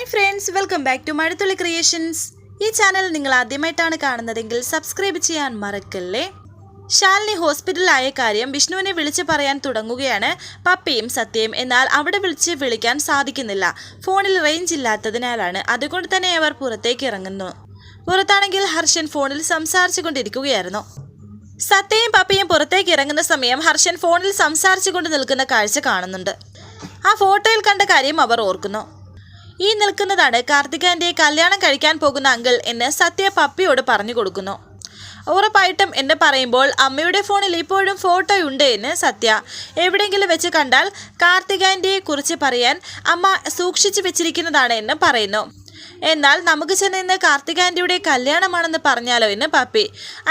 Hi friends welcome back to Mazhathulli creations ഈ channel നിങ്ങൾ ആദ്യമായിട്ടാണ് കാണുന്നതെങ്കിൽ സബ്സ്ക്രൈബ് ചെയ്യാൻ മറക്കല്ലേ? ശാലിനി ഹോസ്പിറ്റലായ കാര്യം വിഷ്ണുവിനെ വിളിച്ച് പറയാൻ തുടങ്ങുകയാണ്. പപ്പയും സത്യയും എന്നാൽ അവിടെ വിളിച്ച് വിളിക്കാൻ സാധിക്കുന്നില്ല. ഫോണിൽ റേഞ്ച് ഇല്ലാത്തതിനാലാണ് അതുകൊണ്ട് തന്നെ അവർ പുറത്തേക്ക് ഇറങ്ങുന്നു. പുറത്താണെങ്കിൽ ഹർഷൻ ഫോണിൽ സംസാരിച്ചു കൊണ്ടിരിക്കുകയായിരുന്നു സത്യയും പപ്പയും പുറത്തേക്ക് ഇറങ്ങുന്ന സമയം ഹർഷൻ ഫോണിൽ സംസാരിച്ചു കൊണ്ട് നിൽക്കുന്ന കാഴ്ച കാണുന്നുണ്ട്. ആ ഫോട്ടോയിൽ കണ്ട കാര്യം അവർ ഓർക്കുന്നു. ഈ നിൽക്കുന്നതാണ് കാർത്തികാന്റെ കല്യാണം കഴിക്കാൻ പോകുന്ന അങ്കിൾ എന്ന് സത്യ പപ്പിയോട് പറഞ്ഞു കൊടുക്കുന്നു. ഉറപ്പായിട്ടും എന്ന് പറയുമ്പോൾ അമ്മയുടെ ഫോണിൽ ഇപ്പോഴും ഫോട്ടോ ഉണ്ട് എന്ന് സത്യ എവിടെയെങ്കിലും വെച്ച് കണ്ടാൽ കാർത്തികാന്റെ കുറിച്ച് പറയാൻ അമ്മ സൂക്ഷിച്ചു വെച്ചിരിക്കുന്നതാണ് എന്ന് പറയുന്നു. എന്നാൽ നമുക്ക് ചെന്ന് ഇന്ന് കാർത്തികാന്റിയുടെ കല്യാണമാണെന്ന് പറഞ്ഞാലോ എന്ന് പപ്പി.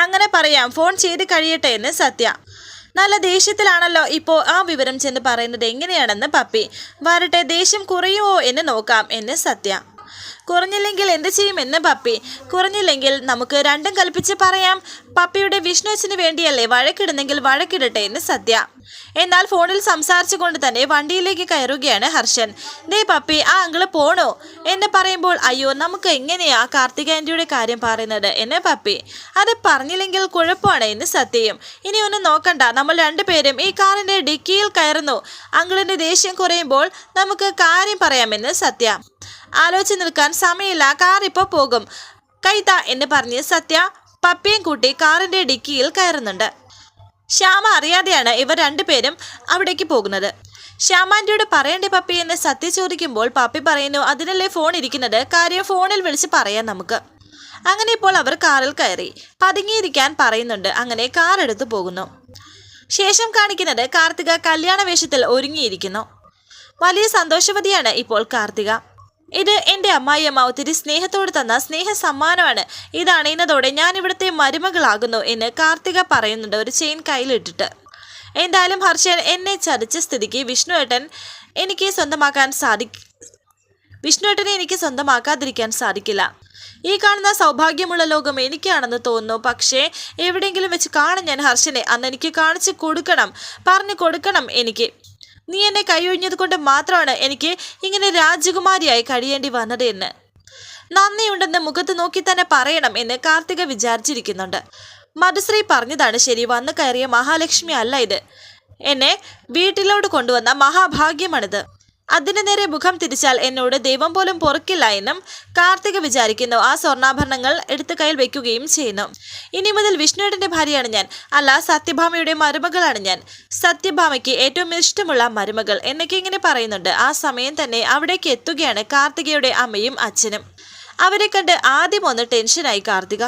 അങ്ങനെ പറയാം ഫോൺ ചെയ്ത് കഴിയട്ടെ എന്ന് സത്യ. നല്ല ദേഷ്യത്തിലാണല്ലോ ഇപ്പോൾ ആ വിവരം ചെന്ന് പറയുന്നത് എങ്ങനെയാണെന്ന് പപ്പി. വരട്ടെ ദേഷ്യം കുറയുമോ എന്ന് നോക്കാം എന്ന് സത്യ. കുറഞ്ഞില്ലെങ്കിൽ എന്ത് ചെയ്യുമെന്ന് പപ്പി. കുറഞ്ഞില്ലെങ്കിൽ നമുക്ക് രണ്ടും കൽപ്പിച്ച് പറയാം. പപ്പിയുടെ വിഷ്ണുവിന് വേണ്ടിയല്ലേ വഴക്കിടുന്നെങ്കിൽ വഴക്കിടട്ടെ എന്ന് സദ്യ. എന്നാൽ ഫോണിൽ സംസാരിച്ചുകൊണ്ട് തന്നെ വണ്ടിയിലേക്ക് കയറുകയാണ് ഹർഷൻ. ദേ പപ്പി ആ അങ്കിൾ പോണോ? എന്ന് പറയുമ്പോൾ അയ്യോ നമുക്ക് എങ്ങനെയാ കാർത്തിക ആന്റിയുടെ കാര്യം പറയുന്നത്? എന്ന് പപ്പി. അത് പറഞ്ഞില്ലെങ്കിൽ കുഴപ്പമാണ് എന്ന് സത്യയും ഇനി ഒന്ന് നോക്കണ്ട നമ്മൾ രണ്ടുപേരും ഈ കാറിന്റെ ഡിക്കിയിൽ കയറുന്നു. അങ്കിളിന്റെ ദേഷ്യം കുറയുമ്പോൾ നമുക്ക് കാര്യം പറയാമെന്ന് സത്യ ആലോചിച്ച് നിൽക്കാൻ സമയമില്ല. കാർ ഇപ്പോൾ പോകും. കൈത എന്ന് പറഞ്ഞ് സത്യ പപ്പിയും കൂട്ടി കാറിന്റെ ഡിക്കിയിൽ കയറുന്നുണ്ട്. ശ്യാമ അറിയാതെയാണ് ഇവർ രണ്ടുപേരും അവിടേക്ക് പോകുന്നത്. ശ്യാമാന്റെയോട് പറയണ്ടേ പപ്പി എന്ന് സത്യ ചോദിക്കുമ്പോൾ പപ്പി പറയുന്നു അതിനല്ലേ ഫോൺ ഇരിക്കുന്നത്? കാര്യം ഫോണിൽ വിളിച്ച് പറയാം നമുക്ക്. അങ്ങനെ ഇപ്പോൾ അവർ കാറിൽ കയറി. പതുങ്ങിയിരിക്കാൻ പറയുന്നുണ്ട് അങ്ങനെ കാർ എടുത്തു പോകുന്നു. ശേഷം കാണിക്കുന്നത് കാർത്തിക കല്യാണ വേഷത്തിൽ ഒരുങ്ങിയിരിക്കുന്നു. വലിയ സന്തോഷവതിയാണ് ഇപ്പോൾ കാർത്തിക. ഇത് എന്റെ അമ്മായിയമ്മ ഒത്തിരി സ്നേഹത്തോട് തന്ന സ്നേഹ സമ്മാനമാണ് ഇത് അണിയുന്നതോടെ ഞാൻ ഇവിടുത്തെ മരുമകളാകുന്നു എന്ന് കാർത്തിക പറയുന്നുണ്ട് ഒരു ചെയിൻ കയ്യിലിട്ടിട്ട്. എന്തായാലും ഹർഷൻ എന്നെ ചതിച്ച സ്ഥിതിക്ക് വിഷ്ണുവേട്ടൻ എനിക്ക് സ്വന്തമാക്കാൻ സാധി വിഷ്ണുവേട്ടനെ എനിക്ക് സ്വന്തമാക്കാതിരിക്കാൻ സാധിക്കില്ല. ഈ കാണുന്ന സൗഭാഗ്യമുള്ള ലോകം എനിക്കാണെന്ന് തോന്നുന്നു. പക്ഷേ എവിടെയെങ്കിലും വെച്ച് കാണും ഞാൻ ഹർഷനെ. അന്ന് എനിക്ക് കാണിച്ചു കൊടുക്കണം. പറഞ്ഞു കൊടുക്കണം എനിക്ക്. നീ എന്നെ കൈയൊഴിഞ്ഞത് കൊണ്ട് മാത്രമാണ് എനിക്ക് ഇങ്ങനെ രാജകുമാരിയായി കഴിയേണ്ടി വന്നത് എന്ന്. നന്ദിയുണ്ടെന്ന് മുഖത്ത് നോക്കി തന്നെ പറയണം എന്ന് കാർത്തിക വിചാരിച്ചിരിക്കുന്നുണ്ട്. മധുശ്രീ പറഞ്ഞതാണ് ശരി വന്നു കയറിയ മഹാലക്ഷ്മി അല്ല ഇത്. എന്നെ വീട്ടിലോട്ട് കൊണ്ടുവന്ന മഹാഭാഗ്യമാണിത്. അതിനു നേരെ മുഖം തിരിച്ചാൽ എന്നോട് ദൈവം പോലും പൊറുക്കില്ല എന്നും കാർത്തിക വിചാരിക്കുന്നു. ആ സ്വർണാഭരണങ്ങൾ എടുത്തു കയ്യിൽ വെക്കുകയും ചെയ്യുന്നു. ഇനി മുതൽ വിഷ്ണുവേട്ടന്റെ ഭാര്യയാണ് ഞാൻ. അല്ല സത്യഭാമയുടെ മരുമകളാണ് ഞാൻ. സത്യഭാമയ്ക്ക് ഏറ്റവും ഇഷ്ടമുള്ള മരുമകൾ എന്നൊക്കെ ഇങ്ങനെ പറയുന്നുണ്ട്. ആ സമയം തന്നെ അവിടേക്ക് എത്തുകയാണ് കാർത്തികയുടെ അമ്മയും അച്ഛനും. അവരെ കണ്ട് ആദ്യം ഒന്ന് ടെൻഷനായി കാർത്തിക.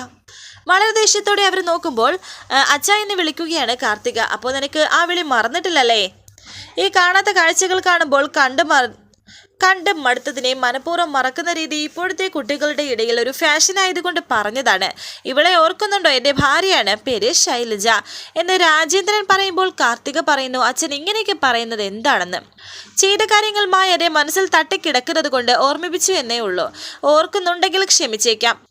വളരെ ദേഷ്യത്തോടെ അവർ നോക്കുമ്പോൾ അച്ഛ എന്നെ വിളിക്കുകയാണ് കാർത്തിക. അപ്പോൾ നിനക്ക് ആ വിളി മറന്നിട്ടില്ലല്ലേ? ഈ കാണാത്ത കാഴ്ചകൾ കാണുമ്പോൾ കണ്ടു കണ്ട് മടുത്തതിനെ മനഃപൂർവം മറക്കുന്ന രീതി ഇപ്പോഴത്തെ കുട്ടികളുടെ ഇടയിൽ ഒരു ഫാഷൻ ആയതുകൊണ്ട് പറഞ്ഞതാണ്. ഇവളെ ഓർക്കുന്നുണ്ടോ എന്റെ ഭാര്യയാണ്? പേര് ശൈലജ. എന്ന് രാജേന്ദ്രൻ പറയുമ്പോൾ കാർത്തിക പറയുന്നു അച്ഛൻ ഇങ്ങനെയൊക്കെ പറയുന്നത് എന്താണെന്ന്? ചെയ്ത കാര്യങ്ങൾ മായരെ മനസ്സിൽ തട്ടിക്കിടക്കുന്നത് കൊണ്ട് ഓർമ്മിപ്പിച്ചു എന്നേ ഉള്ളൂ. ഓർക്കുന്നുണ്ടെങ്കിൽ ക്ഷമിച്ചേക്കാം.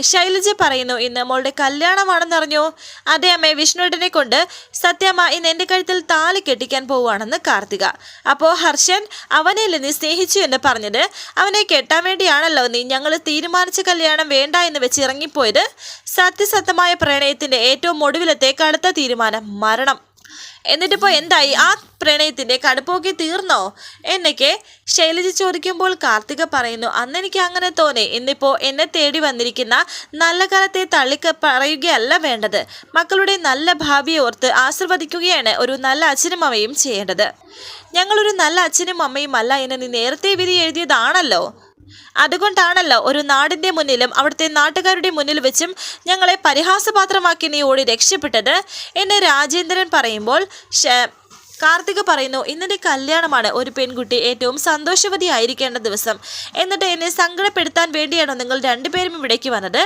ശൈലജ പറയുന്നു ഇന്ന് മോളുടെ കല്യാണമാണെന്നറിഞ്ഞു? അതേ അമ്മേ വിഷ്ണുവേട്ടനെ കൊണ്ട് സത്യമ്മ ഇന്ന് എന്റെ കഴുത്തിൽ താലി കെട്ടിക്കാൻ പോവുകയാണെന്ന് കാർത്തിക. അപ്പോൾ ഹർഷൻ അവനെയല്ലേ നീ സ്നേഹിച്ചു എന്ന് പറഞ്ഞത്? അവനെ കെട്ടാൻ വേണ്ടിയാണല്ലോ നീ ഞങ്ങൾ തീരുമാനിച്ച കല്യാണം വേണ്ട എന്ന് വെച്ച് ഇറങ്ങിപ്പോയത്. സത്യസത്യമായ പ്രണയത്തിന്റെ ഏറ്റവും ഒടുവിലത്തെ കടുത്ത തീരുമാനം മരണം. എന്നിട്ടിപ്പോൾ എന്തായി? ആ പ്രണയത്തിന്റെ കടുപ്പൊക്കെ തീർന്നോ? എന്നൊക്കെ ശൈലജ ചോദിക്കുമ്പോൾ കാർത്തിക പറയുന്നു അന്ന് എനിക്ക് അങ്ങനെ തോന്നി. ഇന്നിപ്പോൾ എന്നെ തേടി വന്നിരിക്കുന്ന നല്ല കാലത്തെ തള്ളിക്ക പറയുകയല്ല വേണ്ടത്. മക്കളുടെ നല്ല ഭാവിയെ ഓർത്ത് ആശീർവദിക്കുകയാണ് ഒരു നല്ല അച്ഛനും അമ്മയും ചെയ്യേണ്ടത്. ഞങ്ങളൊരു നല്ല അച്ഛനും അമ്മയും അല്ല എന്ന് നീ നേരത്തെ വിധി എഴുതിയതാണല്ലോ. അതുകൊണ്ടാണല്ലോ ഒരു നാടിന്റെ മുന്നിലും അവിടുത്തെ നാട്ടുകാരുടെ മുന്നിൽ വെച്ചും ഞങ്ങളെ പരിഹാസപാത്രമാക്കി നീ ഓടി രക്ഷപ്പെട്ടത്. എന്ന് രാജേന്ദ്രൻ പറയുമ്പോൾ കാർത്തിക പറയുന്നു ഇന്നെന്റെ കല്യാണമാണ്. ഒരു പെൺകുട്ടി ഏറ്റവും സന്തോഷവതി ആയിരിക്കേണ്ട ദിവസം. എന്നിട്ട് എന്നെ സങ്കടപ്പെടുത്താൻ വേണ്ടിയാണോ നിങ്ങൾ രണ്ടുപേരും ഇവിടേക്ക് വന്നത്?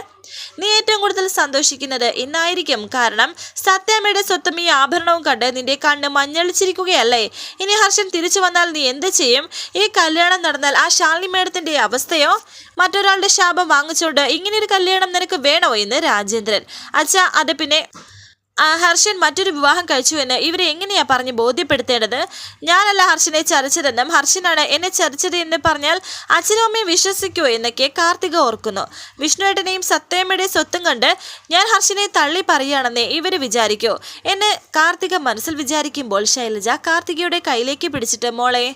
നീ ഏറ്റവും കൂടുതൽ സന്തോഷിക്കുന്നത് ഇന്നായിരിക്കും. കാരണം സത്യാമ്മയുടെ സ്വത്തും ഈ ആഭരണവും കണ്ട് നിന്റെ കണ്ണ് മഞ്ഞളിച്ചിരിക്കുകയല്ലേ? ഇനി ഹർഷൻ തിരിച്ചു വന്നാൽ നീ എന്ത് ചെയ്യും? ഈ കല്യാണം നടന്നാൽ ആ ശാലിനി മേഡത്തിന്റെ അവസ്ഥയോ? മറ്റൊരാളുടെ ശാപം വാങ്ങിച്ചുകൊണ്ട് ഇങ്ങനെയൊരു കല്യാണം നിനക്ക് വേണോ? എന്ന് രാജേന്ദ്രൻ. അച്ഛാ അത് പിന്നെ ഹർഷൻ മറ്റൊരു വിവാഹം കഴിച്ചുവെന്ന് ഇവരെ എങ്ങനെയാ പറഞ്ഞ് ബോധ്യപ്പെടുത്തേണ്ടത്? ഞാനല്ല ഹർഷനെ ചതിച്ചതെന്നും ഹർഷനാണ് എന്നെ ചതിച്ചത് എന്ന് പറഞ്ഞാൽ അച്ഛനും അമ്മയും വിശ്വസിക്കുമോ എന്നൊക്കെ കാർത്തിക ഓർക്കുന്നു. വിഷ്ണുവേട്ടനെയും സത്യമ്മയുടെയും സ്വത്തും കണ്ട് ഞാൻ ഹർഷനെ തള്ളി പറയുകയാണെന്നേ ഇവർ വിചാരിക്കോ. എന്ന് കാർത്തിക മനസ്സിൽ വിചാരിക്കുമ്പോൾ ശൈലജ കാർത്തികയുടെ കയ്യിലേക്ക് പിടിച്ചിട്ട് മോളെ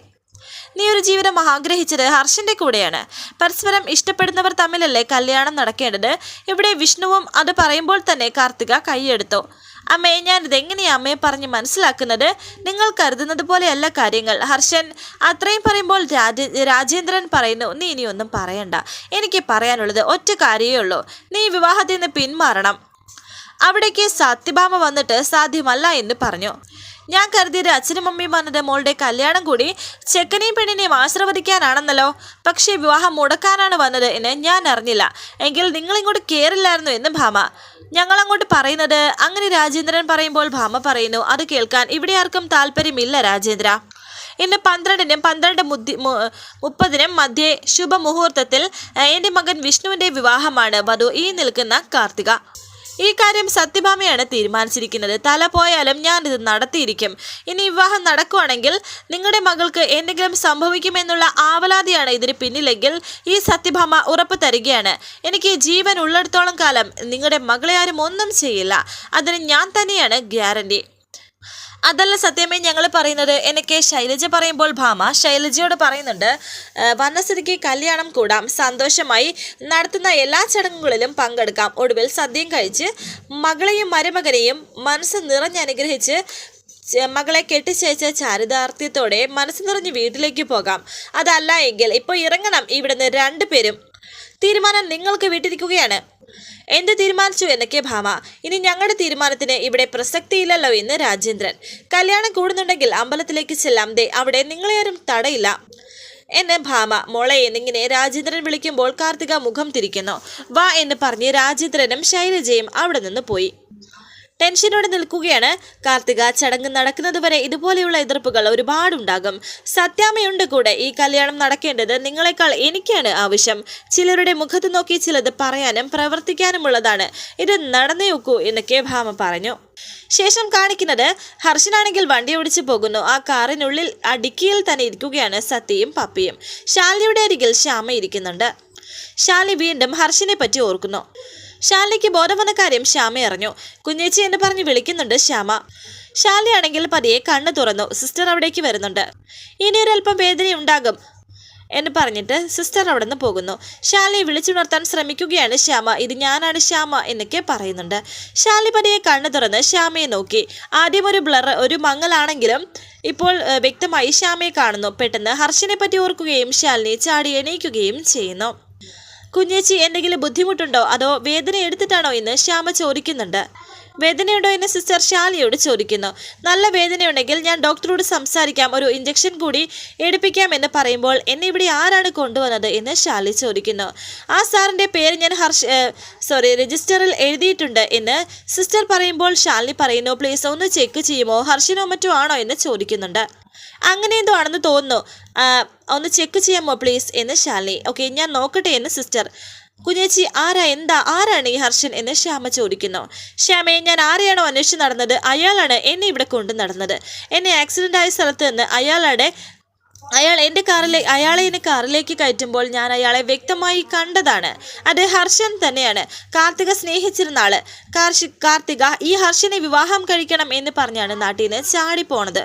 നീ ഒരു ജീവിതം ആഗ്രഹിച്ചത് ഹർഷന്റെ കൂടെയാണ്. പരസ്പരം ഇഷ്ടപ്പെടുന്നവർ തമ്മിലല്ലേ കല്യാണം നടക്കേണ്ടത്? ഇവിടെ വിഷ്ണുവും അത് പറയുമ്പോൾ തന്നെ കാർത്തിക കൈയെടുത്തു. അമ്മേ ഞാൻ ഇതെങ്ങനെയാ അമ്മയെ പറഞ്ഞ് മനസ്സിലാക്കുന്നത്? നിങ്ങൾ കരുതുന്നത് പോലെയല്ല കാര്യങ്ങൾ. ഹർഷൻ അത്രയും പറയുമ്പോൾ രാജ രാജേന്ദ്രൻ പറയുന്നു നീ ഇനിയൊന്നും പറയണ്ട. എനിക്ക് പറയാനുള്ളത് ഒറ്റ കാര്യമേ ഉള്ളൂ. നീ വിവാഹത്തിൽ നിന്ന് പിന്മാറണം. അവിടേക്ക് സത്യഭാമ വന്നിട്ട് സാധ്യമല്ല എന്ന് പറഞ്ഞു. ഞാൻ കരുതിയത് അച്ഛനും അമ്മയും വന്നത് മോളുടെ കല്യാണം കൂടി ചെക്കനെയും പെണ്ണിനെയും ആശീർവദിക്കാനാണെന്നല്ലോ. പക്ഷേ വിവാഹം മുടക്കാനാണ് വന്നത് എന്ന് ഞാൻ അറിഞ്ഞില്ല. എങ്കിൽ നിങ്ങളിങ്ങോട്ട് കയറില്ലായിരുന്നു എന്ന് ഭാമ. ഞങ്ങൾ അങ്ങോട്ട് പറയുന്നത് അങ്ങനെ രാജേന്ദ്രൻ പറയുമ്പോൾ ഭാമ പറയുന്നു അത് കേൾക്കാൻ ഇവിടെ ആർക്കും താല്പര്യമില്ല രാജേന്ദ്ര. ഇന്ന് പന്ത്രണ്ടിനും പന്ത്രണ്ട് മുദ്ദി മുപ്പതിനും മധ്യേ ശുഭമുഹൂർത്തത്തിൽ എന്റെ മകൻ വിഷ്ണുവിന്റെ വിവാഹമാണ്. വധു ഈ നിൽക്കുന്ന കാർത്തിക. ഈ കാര്യം സത്യഭാമയാണ് തീരുമാനിച്ചിരിക്കുന്നത്. തല പോയാലും ഞാനിത് നടത്തിയിരിക്കും. ഇനി വിവാഹം നടക്കുവാണെങ്കിൽ നിങ്ങളുടെ മകൾക്ക് എന്തെങ്കിലും സംഭവിക്കുമെന്നുള്ള ആവലാതിയാണ് ഇതിന് പിന്നിലെങ്കിൽ ഈ സത്യഭാമ ഉറപ്പ് തരികയാണ്. എനിക്ക് ജീവൻ ഉള്ളിടത്തോളം കാലം നിങ്ങളുടെ മകളെ ആരും ഒന്നും ചെയ്യില്ല. അതിന് ഞാൻ തന്നെയാണ് ഗ്യാരണ്ടി. അതല്ല സത്യമേ ഞങ്ങൾ പറയുന്നത് എനിക്ക് ശൈലജ പറയുമ്പോൾ ഭാമ ശൈലജയോട് പറയുന്നുണ്ട് "ആ, വന്നസ്ഥിതിക്ക് കല്യാണം കൂടാം സന്തോഷമായി നടത്തുന്ന എല്ലാ ചടങ്ങുകളിലും പങ്കെടുക്കാം. ഒടുവിൽ സദ്യയും കഴിച്ച് മകളെയും മരുമകനെയും മനസ്സ് നിറഞ്ഞനുഗ്രഹിച്ച് മകളെ കെട്ടിച്ചയച്ച ചാരിതാർത്ഥ്യത്തോടെ മനസ്സ് നിറഞ്ഞ് വീട്ടിലേക്ക് പോകാം. അതല്ല എങ്കിൽ ഇപ്പോൾ ഇറങ്ങണം. ഇവിടുന്ന് രണ്ടുപേരും തീരുമാനം നിങ്ങൾക്ക് വിട്ടിരിക്കുകയാണ്. എന്ത് തീരുമാനിച്ചു എന്നൊക്കെ ഭാമ. ഇനി ഞങ്ങളുടെ തീരുമാനത്തിന് ഇവിടെ പ്രസക്തിയില്ലല്ലോ എന്ന് രാജേന്ദ്രൻ. കല്യാണം കൂടുന്നുണ്ടെങ്കിൽ അമ്പലത്തിലേക്ക് ചെല്ലാം ദേ അവിടെ നിങ്ങളെ ആരും തടയില്ല എന്ന് ഭാമ. മോളെ എന്നിങ്ങനെ രാജേന്ദ്രൻ വിളിക്കുമ്പോൾ കാർത്തിക മുഖം തിരിക്കുന്നു. വാ എന്ന് പറഞ്ഞ് രാജേന്ദ്രനും ശൈലജയും അവിടെ നിന്ന് പോയി. ടെൻഷനോടെ നിൽക്കുകയാണ്. കാർത്തിക ചടങ്ങ് നടക്കുന്നത് വരെ ഇതുപോലെയുള്ള എതിർപ്പുകൾ ഒരുപാടുണ്ടാകും. സത്യാമ്മയുണ്ട് കൂടെ ഈ കല്യാണം നടക്കേണ്ടത് നിങ്ങളെക്കാൾ എനിക്കാണ് ആവശ്യം. ചിലരുടെ മുഖത്ത് നോക്കി ചിലത് പറയാനും പ്രവർത്തിക്കാനുമുള്ളതാണ്. ഇത് നടന്നേ ഒക്കൂ എന്നൊക്കെ ഭാമ പറഞ്ഞു. ശേഷം കാണിക്കുന്നത് ഹർഷനാണെങ്കിൽ വണ്ടി ഓടിച്ചു പോകുന്നു. ആ കാറിനുള്ളിൽ അടുക്കിയിൽ തന്നെ ഇരിക്കുകയാണ് സത്യയും പപ്പിയും. ശാലിയുടെ അരികിൽ ശ്യാമ ഇരിക്കുന്നുണ്ട്. ശാലി വീണ്ടും ഹർഷനെ പറ്റി ഓർക്കുന്നു. ശാലിനിക്ക് ബോധം കാര്യം ശ്യാമ അറിഞ്ഞു. കുഞ്ഞേച്ചി എന്ന് പറഞ്ഞ് വിളിക്കുന്നുണ്ട് ശ്യാമ. ശാലിയാണെങ്കിൽ പതിയെ കണ്ണു തുറന്നു. സിസ്റ്റർ അവിടേക്ക് വരുന്നുണ്ട്. ഇനിയൊരല്പം വേദനയുണ്ടാകും എന്ന് പറഞ്ഞിട്ട് സിസ്റ്റർ അവിടെ നിന്ന് പോകുന്നു. ശാലിയെ വിളിച്ചുണർത്താൻ ശ്രമിക്കുകയാണ് ശ്യാമ. ഇത് ഞാനാണ് ശ്യാമ എന്നൊക്കെ പറയുന്നുണ്ട്. ശാലി പതിയെ കണ്ണു തുറന്ന് ശ്യാമയെ നോക്കി. ആദ്യം ഒരു ബ്ലർ ഒരു മങ്ങലാണെങ്കിലും ഇപ്പോൾ വ്യക്തമായി ശ്യാമയെ കാണുന്നു. പെട്ടെന്ന് ഹർഷനെ പറ്റി ഓർക്കുകയും ശാലിനി ചാടി എണീക്കുകയും ചെയ്യുന്നു. കുഞ്ഞേച്ചി എന്തെങ്കിലും ബുദ്ധിമുട്ടുണ്ടോ? അതോ വേദന എടുത്തിട്ടാണോ എന്ന് ശ്യാമ ചോദിക്കുന്നുണ്ട്. വേദനയുണ്ടോ എന്ന് സിസ്റ്റർ ശാലിയോട് ചോദിക്കുന്നു. നല്ല വേദനയുണ്ടെങ്കിൽ ഞാൻ ഡോക്ടറോട് സംസാരിക്കാം. ഒരു ഇഞ്ചക്ഷൻ കൂടി എടുപ്പിക്കാം എന്ന് പറയുമ്പോൾ എന്നെ ഇവിടെ ആരാണ് കൊണ്ടുവന്നത് എന്ന് ശാലി ചോദിക്കുന്നു. ആ സാറിന്റെ പേര് ഞാൻ ഹർഷ സോറി രജിസ്റ്ററിൽ എഴുതിയിട്ടുണ്ട് എന്ന് സിസ്റ്റർ പറയുമ്പോൾ ശാലിനി പറയുന്നു പ്ലീസ് ഒന്ന് ചെക്ക് ചെയ്യുമോ? ഹർഷനോ മറ്റോ ആണോ? എന്ന് ചോദിക്കുന്നുണ്ട്. അങ്ങനെ എന്തോ ആണെന്ന് തോന്നുന്നു. ഒന്ന് ചെക്ക് ചെയ്യാമോ പ്ലീസ് എന്ന് ശാലിനി. ഓക്കെ ഞാൻ നോക്കട്ടെ എന്ന് സിസ്റ്റർ കുഞ്ഞേച്ചി ആരാ? എന്താ? ആരാണ് ഈ ഹർഷൻ? എന്ന് ശ്യാമ ചോദിക്കുന്നു. ശ്യാമയെ ഞാൻ ആരെയാണോ അന്വേഷിച്ച് നടന്നത്? അയാളാണ് എന്നെ ഇവിടെ കൊണ്ടു നടന്നത്. എന്നെ ആക്സിഡന്റ് ആയ സ്ഥലത്ത് നിന്ന് അയാളുടെ അയാൾ എന്റെ കാറിലെ അയാളെ എന്നെ കാറിലേക്ക് കയറ്റുമ്പോൾ ഞാൻ അയാളെ വ്യക്തമായി കണ്ടതാണ്. അത് ഹർഷൻ തന്നെയാണ്. കാർത്തിക സ്നേഹിച്ചിരുന്ന ആൾ. കാർഷി കാർത്തിക ഈ ഹർഷനെ വിവാഹം കഴിക്കണം എന്ന് പറഞ്ഞാണ് നാട്ടിൽ നിന്ന് ചാടിപ്പോണത്.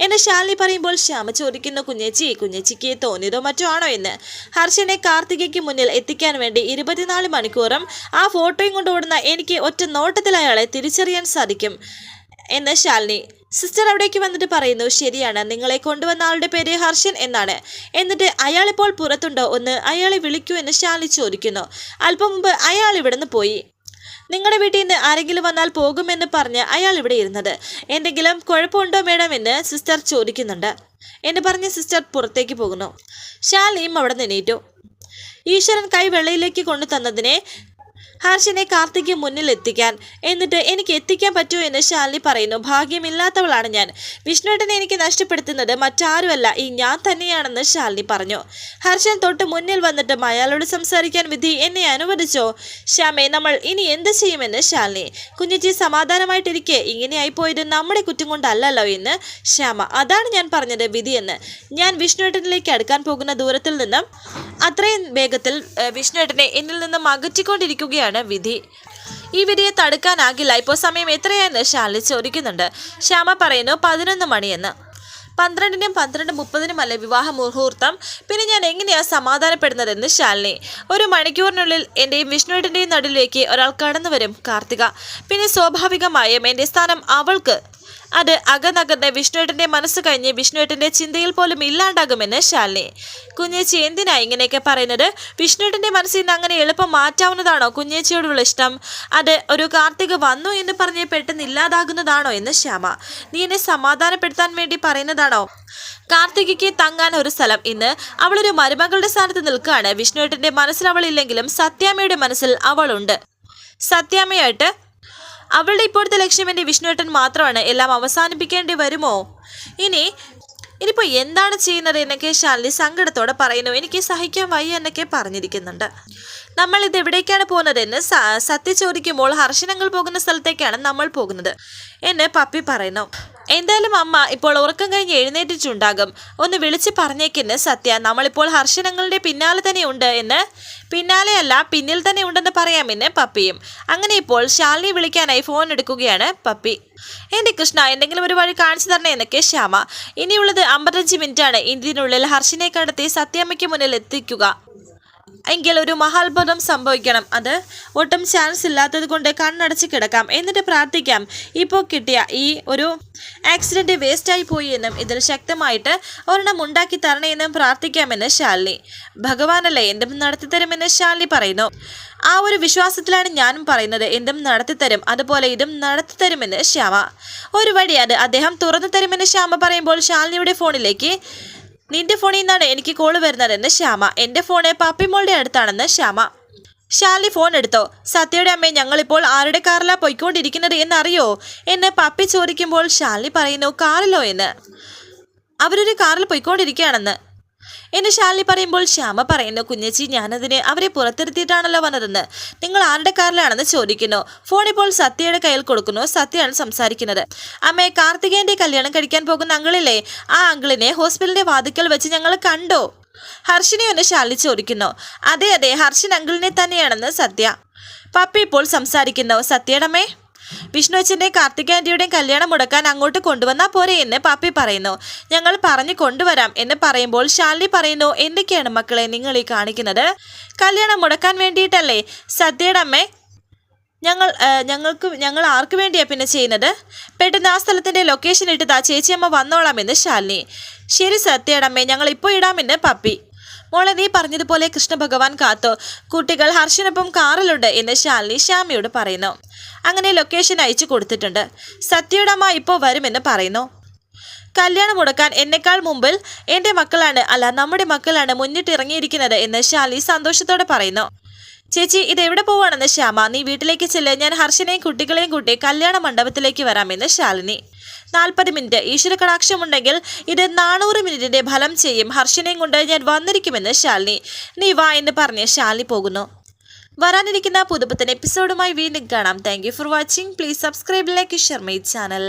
എന്നെ ശാലിനി പറയുമ്പോൾ ശ്യാമ ചോദിക്കുന്നു കുഞ്ഞേച്ചി കുഞ്ഞേച്ചിക്ക് തോന്നിയതോ മറ്റോ ആണോ എന്ന്? ഹർഷനെ കാർത്തികയ്ക്ക് മുന്നിൽ എത്തിക്കാൻ വേണ്ടി ഇരുപത്തിനാല് മണിക്കൂറും ആ ഫോട്ടോയും കൊണ്ട് ഓടുന്ന എനിക്ക് ഒറ്റ നോട്ടത്തിൽ അയാളെ തിരിച്ചറിയാൻ സാധിക്കും എന്ന് ശാലിനി. സിസ്റ്റർ അവിടേക്ക് വന്നിട്ട് പറയുന്നു ശരിയാണ് നിങ്ങളെ കൊണ്ടുവന്ന ആളുടെ പേര് ഹർഷൻ എന്നാണ്. എന്നിട്ട് അയാളിപ്പോൾ പുറത്തുണ്ടോ? ഒന്ന് അയാളെ വിളിക്കൂ എന്ന് ശാലിനി ചോദിക്കുന്നു. അല്പം മുമ്പ് അയാൾ ഇവിടുന്ന് പോയി. നിങ്ങളുടെ വീട്ടിൽ നിന്ന് ആരെങ്കിലും വന്നാൽ പോകുമെന്ന് പറഞ്ഞ് അയാൾ ഇവിടെ ഇരുന്നത്. എന്തെങ്കിലും കുഴപ്പമുണ്ടോ മേഡം എന്ന് സിസ്റ്റർ ചോദിക്കുന്നുണ്ട്. എന്ന് പറഞ്ഞ് സിസ്റ്റർ പുറത്തേക്ക് പോകുന്നു. ശാലിയും അവിടെ നിന്നേറ്റു ഈശ്വരൻ കൈ വെള്ളയിലേക്ക് കൊണ്ടു തന്നതിനെ ഹർഷനെ കാർത്തിക്ക് മുന്നിൽ എത്തിക്കാൻ. എന്നിട്ട് എനിക്ക് എത്തിക്കാൻ പറ്റൂ എന്ന് ശാലിനി പറയുന്നു. ഭാഗ്യമില്ലാത്തവളാണ് ഞാൻ. വിഷ്ണുവേട്ടനെ എനിക്ക് നഷ്ടപ്പെടുത്തുന്നത് മറ്റാരുമല്ല. ഈ ഞാൻ തന്നെയാണെന്ന് ശാലിനി പറഞ്ഞു. ഹർഷൻ തൊട്ട് മുന്നിൽ വന്നിട്ടും അയാളോട് സംസാരിക്കാൻ വിധി എന്നെ അനുവദിച്ചോ? ശ്യാമേ നമ്മൾ ഇനി എന്ത് ചെയ്യുമെന്ന് ശാലിനി. കുഞ്ഞിച്ചി സമാധാനമായിട്ടിരിക്കെ. ഇങ്ങനെയായി പോയത് നമ്മുടെ കുറ്റം കൊണ്ടല്ലല്ലോ എന്ന് ശ്യാമ. അതാണ് ഞാൻ പറഞ്ഞത് വിധിയെന്ന് ഞാൻ വിഷ്ണുവേട്ടനിലേക്ക് അടുക്കാൻ പോകുന്ന ദൂരത്തിൽ നിന്നും അത്രയും വേഗത്തിൽ വിഷ്ണുവേട്ടനെ എന്നിൽ നിന്നും അകറ്റിക്കൊണ്ടിരിക്കുകയാണ്. വിധി? ഈ വിധിയെ തടുക്കാനാകില്ല. ഇപ്പോൾ സമയം എത്രയായെന്ന് ശാലിനി ചോദിക്കുന്നുണ്ട് ശ്യാമ പറയുന്നു പതിനൊന്ന് മണിയെന്ന്. പന്ത്രണ്ടിനും പന്ത്രണ്ട് മുപ്പതിനുമല്ലേ വിവാഹ മുഹൂർത്തം? പിന്നെ ഞാൻ എങ്ങനെയാണ് സമാധാനപ്പെടുന്നതെന്ന് ശാലിനി. ഒരു മണിക്കൂറിനുള്ളിൽ എന്റെയും വിഷ്ണുവിന്റെയും നടുവിലേക്ക് ഒരാൾ കടന്നു വരും കാർത്തിക. പിന്നെ സ്വാഭാവികമായും എന്റെ സ്ഥാനം അവൾക്ക് അത് അകന്നകന്ന് വിഷ്ണുവേട്ടന്റെ മനസ്സ് കഴിഞ്ഞ് വിഷ്ണുവേട്ടന്റെ ചിന്തയിൽ പോലും ഇല്ലാണ്ടാകുമെന്ന് ശാലിനി. കുഞ്ഞേച്ചി എന്തിനാ ഇങ്ങനെയൊക്കെ പറയുന്നത്? വിഷ്ണുവേട്ടന്റെ മനസ്സിൽ നിന്ന് അങ്ങനെ എളുപ്പം മാറ്റാവുന്നതാണോ കുഞ്ഞേച്ചിയോടുള്ള ഇഷ്ടം? അത് ഒരു കാർത്തിക വന്നു എന്ന് പറഞ്ഞ് പെട്ടെന്ന് ഇല്ലാതാകുന്നതാണോ എന്ന് ശ്യാമ. നീ എന്നെ സമാധാനപ്പെടുത്താൻ വേണ്ടി പറയുന്നതാണോ? കാർത്തികയ്ക്ക് തങ്ങാൻ ഒരു സ്ഥലം. ഇന്ന് അവളൊരു മരുമകളുടെ സ്ഥാനത്ത് നിൽക്കുകയാണ്. വിഷ്ണുവേട്ടന്റെ മനസ്സിൽ അവളില്ലെങ്കിലും സത്യാമ്മയുടെ മനസ്സിൽ അവളുണ്ട്. സത്യാമ്മയായിട്ട് അവളുടെ ഇപ്പോഴത്തെ ലക്ഷ്യം എന്റെ വിഷ്ണുവേട്ടൻ മാത്രമാണ്. എല്ലാം അവസാനിപ്പിക്കേണ്ടി വരുമോ? ഇനി ഇനിയിപ്പോൾ എന്താണ് ചെയ്യുന്നത് എന്നൊക്കെ ശാലിനി സങ്കടത്തോടെ പറയുന്നു. എനിക്ക് സഹിക്കാൻ വയ്യ എന്നൊക്കെ പറഞ്ഞിരിക്കുന്നുണ്ട്. നമ്മൾ ഇത് എവിടേക്കാണ് പോകുന്നതെന്ന് സത്യ ചോദിക്കുമ്പോൾ ഹർഷനങ്ങൾ പോകുന്ന സ്ഥലത്തേക്കാണ് നമ്മൾ പോകുന്നത് എന്ന് പപ്പി പറയുന്നു. എന്തായാലും അമ്മ ഇപ്പോൾ ഉറക്കം കഴിഞ്ഞ് എഴുന്നേറ്റിട്ടുണ്ടാകും. ഒന്ന് വിളിച്ച് പറഞ്ഞേക്കെന്ന് സത്യ. നമ്മളിപ്പോൾ ഹർഷനങ്ങളുടെ പിന്നാലെ തന്നെ ഉണ്ട് എന്ന്. പിന്നാലെയല്ല പിന്നിൽ തന്നെ ഉണ്ടെന്ന് പറയാമെന്ന് പപ്പിയും. അങ്ങനെ ഇപ്പോൾ ശാലിനി വിളിക്കാനായി ഫോൺ എടുക്കുകയാണ് പപ്പി. എന്റെ കൃഷ്ണ എന്തെങ്കിലും ഒരു വഴി കാണിച്ചു തരണേ? എന്നൊക്കെ ശ്യാമ. ഇനിയുള്ളത് അമ്പത്തഞ്ച് മിനിറ്റാണ്. ഇന്ത്യനുള്ളിൽ ഹർഷനെ കണ്ടെത്തി സത്യാമ്മയ്ക്ക് മുന്നിൽ എത്തിക്കുക. എങ്കിൽ ഒരു മഹാത്ഭുതം സംഭവിക്കണം. അത് ഒട്ടും ചാൻസ് ഇല്ലാത്തത് കൊണ്ട് കണ്ണടച്ച് കിടക്കാം. എന്നിട്ട് പ്രാർത്ഥിക്കാം. ഇപ്പോൾ കിട്ടിയ ഈ ഒരു ആക്സിഡന്റ് വേസ്റ്റായി പോയി എന്നും ഇതിൽ ശക്തമായിട്ട് ഒരെണ്ണം ഉണ്ടാക്കി തരണേ എന്നും പ്രാർത്ഥിക്കാമെന്ന് ശാലിനി ഭഗവാനല്ലേ എന്തും നടത്തിത്തരുമെന്ന് ശാലിനി പറയുന്നു. ആ ഒരു വിശ്വാസത്തിലാണ് ഞാനും പറയുന്നത്. എന്തും നടത്തിത്തരും. അതുപോലെ ഇതും നടത്തിത്തരുമെന്ന് ശ്യാമ. ഒരു വഴി അത് അദ്ദേഹം തുറന്നു തരുമെന്ന് ശ്യാമ പറയുമ്പോൾ ശാലിനിയുടെ ഫോണിലേക്ക് നിന്റെ ഫോണിൽ നിന്നാണ് എനിക്ക് കോൾ വരുന്നതെന്ന് ശ്യാമ. എന്റെ ഫോണ് പാപ്പിമോളുടെ അടുത്താണെന്ന് ശ്യാമ. ശാലി ഫോൺ എടുത്തോ? സത്യയുടെ അമ്മയെ ഞങ്ങളിപ്പോൾ ആരുടെ കാറിലാ പോയിക്കൊണ്ടിരിക്കുന്നത് എന്നറിയോ? എന്ന് പപ്പി ചോദിക്കുമ്പോൾ ഷാലി പറയുന്നു കാറിലോ? എന്ന്. അവരൊരു കാറിൽ പോയിക്കൊണ്ടിരിക്കുകയാണെന്ന്. എന്ന് ശാലിനി പറയുമ്പോൾ ശ്യാമ പറയുന്നു കുഞ്ഞച്ചി ഞാനതിന് അവരെ പുറത്തിരുത്തിയിട്ടാണല്ലോ വന്നതെന്ന്. നിങ്ങൾ ആരുടെ കാറിലാണെന്ന് ചോദിക്കുന്നു. ഫോൺ ഇപ്പോൾ സത്യയുടെ കയ്യിൽ കൊടുക്കുന്നു. സത്യയാണ് സംസാരിക്കുന്നത്. അമ്മേ കാർത്തികേന്റെ കല്യാണം കഴിക്കാൻ പോകുന്ന അങ്കിളില്ലേ? ആ അങ്കിളിനെ ഹോസ്പിറ്റലിന്റെ വാതിക്കൽ വെച്ച് ഞങ്ങൾ കണ്ടോ. ഹർഷിനെ ഒന്ന് ശാലിനി ചോദിക്കുന്നു. അതെ അതെ ഹർഷൻ അങ്കിളിനെ തന്നെയാണെന്ന് സത്യ. പപ്പി ഇപ്പോൾ സംസാരിക്കുന്നു. സത്യടമേ വിഷ്ണു അച്ഛന്റെയും കാർത്തിക ആന്റിയുടെയും കല്യാണം മുടക്കാൻ അങ്ങോട്ട് കൊണ്ടുവന്നാൽ പോരെ എന്ന് പാപ്പി പറയുന്നു. ഞങ്ങൾ പറഞ്ഞു കൊണ്ടുവരാം എന്ന് പറയുമ്പോൾ ശാലിനി പറയുന്നു എന്തൊക്കെയാണ് മക്കളെ നിങ്ങൾ ഈ കാണിക്കുന്നത്? കല്യാണം മുടക്കാൻ വേണ്ടിയിട്ടല്ലേ? സദ്യയുടെ അമ്മേ ഞങ്ങൾ ഞങ്ങൾക്ക് ഞങ്ങൾ ആർക്ക് വേണ്ടിയാണ് പിന്നെ ചെയ്യുന്നത്? പെട്ടെന്ന് ആ സ്ഥലത്തിന്റെ ലൊക്കേഷൻ ഇട്ട് താ ചേച്ചിയമ്മ വന്നോളാമെന്ന് ശാലിനി. ശരി സത്യടമ്മേ ഞങ്ങൾ ഇപ്പോൾ ഇടാമെന്ന് പപ്പി. മോളെ നീ പറഞ്ഞതുപോലെ കൃഷ്ണ ഭഗവാൻ കാത്തു. കുട്ടികൾ ഹർഷനൊപ്പം കാറിലുണ്ട് എന്ന് ശാലിനി ശ്യാമിയോട് പറയുന്നു. അങ്ങനെ ലൊക്കേഷൻ അയച്ചു കൊടുത്തിട്ടുണ്ട്. സത്യയുടെ അമ്മ ഇപ്പോൾ വരുമെന്ന് പറയുന്നു. കല്യാണം മുടക്കാൻ എന്നെക്കാൾ മുമ്പിൽ എന്റെ മക്കളാണ് അല്ല നമ്മുടെ മക്കളാണ് മുന്നിട്ടിറങ്ങിയിരിക്കുന്നത് എന്ന് ശാലി സന്തോഷത്തോടെ പറയുന്നു. ചേച്ചി ഇത് എവിടെ പോവാണെന്ന് ശ്യാമ? നീ വീട്ടിലേക്ക് ചെല്ല്. ഞാൻ ഹർഷനെയും കുട്ടികളെയും കൂട്ടി കല്യാണ മണ്ഡപത്തിലേക്ക് വരാമെന്ന് ശാലിനി. നാൽപ്പത് മിനിറ്റ്. ഈശ്വര കടാക്ഷമുണ്ടെങ്കിൽ ഇത് നാനൂറ് മിനിറ്റിന്റെ ഫലം ചെയ്യും. ഹർഷനെയും കൊണ്ട് ഞാൻ വന്നിരിക്കുമെന്ന് ശാലിനി. നീ വാ എന്ന് പറഞ്ഞ് ശാലിനി പോകുന്നു. വരാനിരിക്കുന്ന പുതുപുത്തൻ എപ്പിസോഡുമായി വീണ്ടും കാണാം. Thank for watching please subscribe like share channel